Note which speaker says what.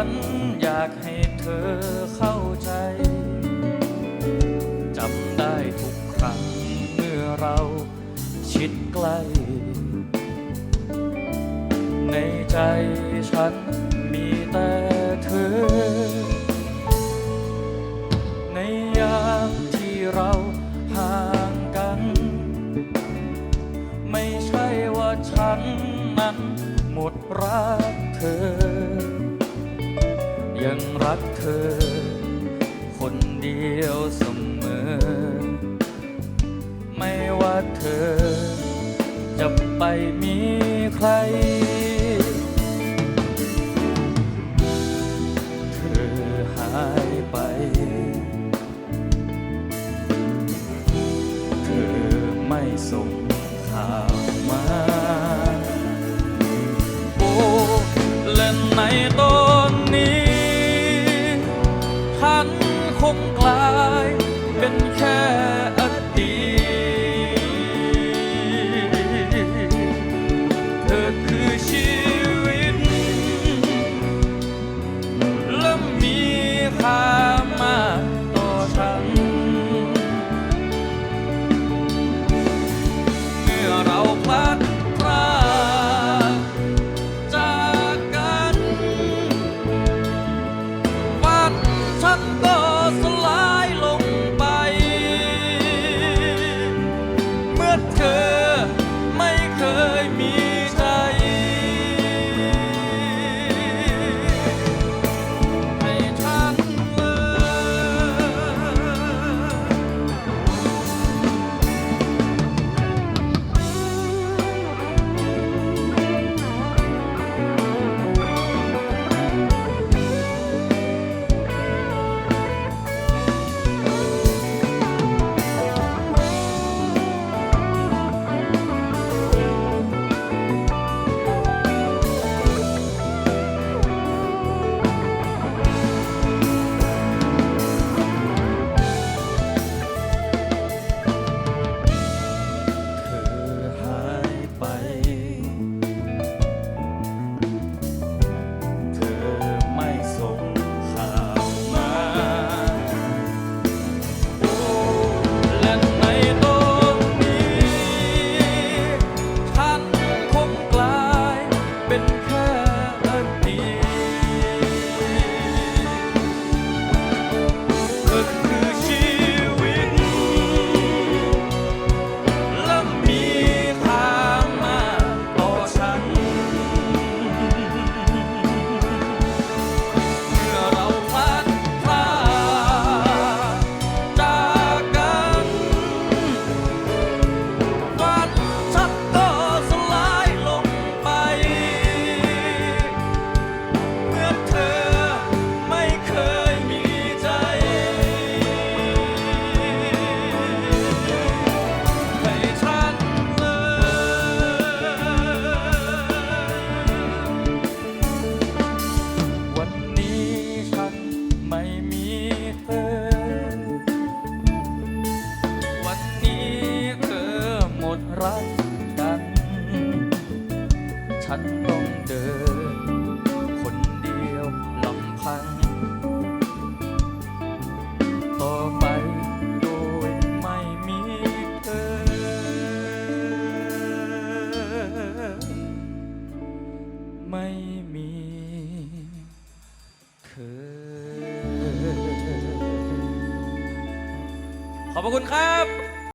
Speaker 1: ันอยากให้เธอเข้าใจ จำได้ทุกครั้งเมื่อเราชิดใกล้ ในใจฉันมีแต่เธอ ในยามที่เราห่างกัน ไม่ใช่ว่าฉันนั้นหมดรักเธอ ยังรักเธอ คนเดียวเสมอ ไม่ว่าเธอ จะไปมีใคร เธอหายไป เธอไม่ส่งข่าวมา โอ้และในตอนนี้ ค ฉันต้องเดิน คนเดียวลำพัง ต่อไปโดยไม่มีเธอ ไม่มีเธอ ขอบพระคุณครับ